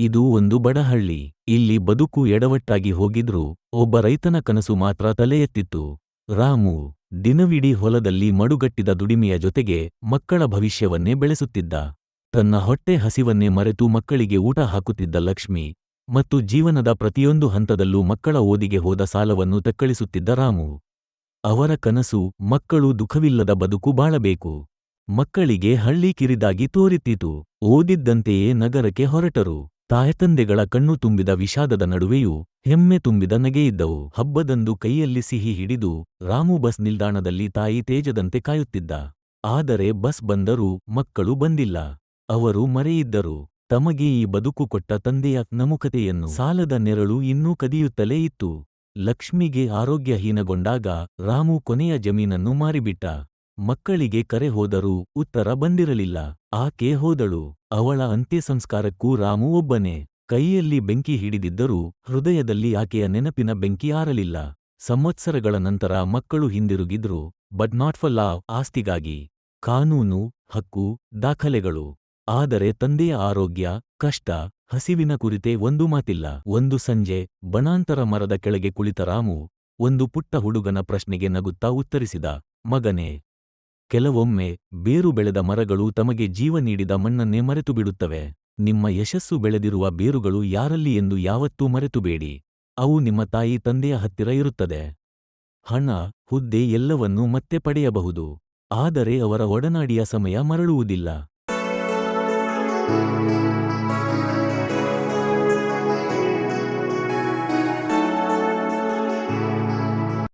ಇದು ಒಂದು ಬಡಹಳ್ಳಿ ಇಲ್ಲಿ ಬದುಕು ಎಡವಟ್ಟಾಗಿ ಹೋಗಿದ್ರೂ ಒಬ್ಬ ರೈತನ ಕನಸು ಮಾತ್ರ ತಲೆ ಎತ್ತಿತ್ತು ರಾಮು ದಿನವಿಡೀ ಹೊಲದಲ್ಲಿ ಮಡುಗಟ್ಟಿದ ದುಡಿಮೆಯ ಜೊತೆಗೆ ಮಕ್ಕಳ ಭವಿಷ್ಯವನ್ನೇ ಬೆಳೆಸುತ್ತಿದ್ದ. ತನ್ನ ಹೊಟ್ಟೆ ಹಸಿವನ್ನೇ ಮರೆತು ಮಕ್ಕಳಿಗೆ ಊಟ ಹಾಕುತ್ತಿದ್ದ ಲಕ್ಷ್ಮಿ ಮತ್ತು ಜೀವನದ ಪ್ರತಿಯೊಂದು ಹಂತದಲ್ಲೂ ಮಕ್ಕಳ ಓದಿಗೆ ಹೋದ ಸಾಲವನ್ನು ತಕ್ಕಳಿಸುತ್ತಿದ್ದ ರಾಮು. ಅವರ ಕನಸು ಮಕ್ಕಳು ದುಃಖವಿಲ್ಲದ ಬದುಕು ಬಾಳಬೇಕು. ಮಕ್ಕಳಿಗೆ ಹಳ್ಳಿ ಕಿರಿದಾಗಿ ತೋರಿತ್ತಿತು. ಓದಿದ್ದಂತೆಯೇ ನಗರಕ್ಕೆ ಹೊರಟರು. ತಾಯತಂದೆಗಳ ಕಣ್ಣು ತುಂಬಿದ ವಿಷಾದದ ನಡುವೆಯೂ ಹೆಮ್ಮೆ ತುಂಬಿದ ನಗೆಯಿದ್ದವು ಹಬ್ಬದಂದು ಕೈಯಲ್ಲಿ ಸಿಹಿ ಹಿಡಿದು ರಾಮು ಬಸ್ ನಿಲ್ದಾಣದಲ್ಲಿ ತಾಯಿ ತೇಜದಂತೆ ಕಾಯುತ್ತಿದ್ದ. ಆದರೆ ಬಸ್ ಬಂದರೂ ಮಕ್ಕಳು ಬಂದಿಲ್ಲ. ಅವರು ಮರೆಯಿದ್ದರು. ತಮಗೆ ಈ ಬದುಕು ಕೊಟ್ಟ ತಂದೆಯ ನಮುಕತೆಯನ್ನು ಸಾಲದ ನೆರಳು ಇನ್ನೂ ಕದಿಯುತ್ತಲೇ ಇತ್ತು. ಲಕ್ಷ್ಮಿಗೆ ಆರೋಗ್ಯಹೀನಗೊಂಡಾಗ ರಾಮು ಕೊನೆಯ ಜಮೀನನ್ನು ಮಾರಿಬಿಟ್ಟ. ಮಕ್ಕಳಿಗೆ ಕರೆ ಹೋದರೂ ಉತ್ತರ ಬಂದಿರಲಿಲ್ಲ. ಆಕೆ ಹೋದಳು. ಅವಳ ಅಂತ್ಯಸಂಸ್ಕಾರಕ್ಕೂ ರಾಮು ಒಬ್ಬನೇ. ಕೈಯಲ್ಲಿ ಬೆಂಕಿ ಹಿಡಿದಿದ್ದರೂ ಹೃದಯದಲ್ಲಿ ಆಕೆಯ ನೆನಪಿನ ಬೆಂಕಿ ಆರಲಿಲ್ಲ. ಸಂವತ್ಸರಗಳ ನಂತರ ಮಕ್ಕಳು ಹಿಂದಿರುಗಿದ್ರು ಬಟ್ ನಾಟ್ ಫಾರ್ ಲಾವ್ ಆಸ್ತಿಗಾಗಿ. ಕಾನೂನು, ಹಕ್ಕು, ದಾಖಲೆಗಳು. ಆದರೆ ತಂದೆಯ ಆರೋಗ್ಯ, ಕಷ್ಟ, ಹಸಿವಿನ ಕುರಿತೇ ಒಂದು ಮಾತಿಲ್ಲ. ಒಂದು ಸಂಜೆ, ಬಣಾಂತರ ಮರದ ಕೆಳಗೆ ಕುಳಿತ ರಾಮು ಒಂದು ಪುಟ್ಟ ಹುಡುಗನ ಪ್ರಶ್ನೆಗೆ ನಗುತ್ತಾ ಉತ್ತರಿಸಿದ, ಮಗನೇ ಕೆಲವೊಮ್ಮೆ ಬೇರು ಬೆಳೆದ ಮರಗಳು ತಮಗೆ ಜೀವ ನೀಡಿದ ಮಣ್ಣನ್ನೇ ಮರೆತುಬಿಡುತ್ತವೆ. ನಿಮ್ಮ ಯಶಸ್ಸು ಬೆಳೆದಿರುವ ಬೇರುಗಳು ಯಾರಲ್ಲಿ ಎಂದು ಯಾವತ್ತೂ ಮರೆತುಬೇಡಿ. ಅವು ನಿಮ್ಮ ತಾಯಿ ತಂದೆಯ ಹತ್ತಿರ ಇರುತ್ತದೆ. ಹಣ, ಹುದ್ದೆ ಎಲ್ಲವನ್ನೂ ಮತ್ತೆ ಪಡೆಯಬಹುದು. ಆದರೆ ಅವರ ಒಡನಾಡಿಯ ಸಮಯ ಮರಳುವುದಿಲ್ಲ.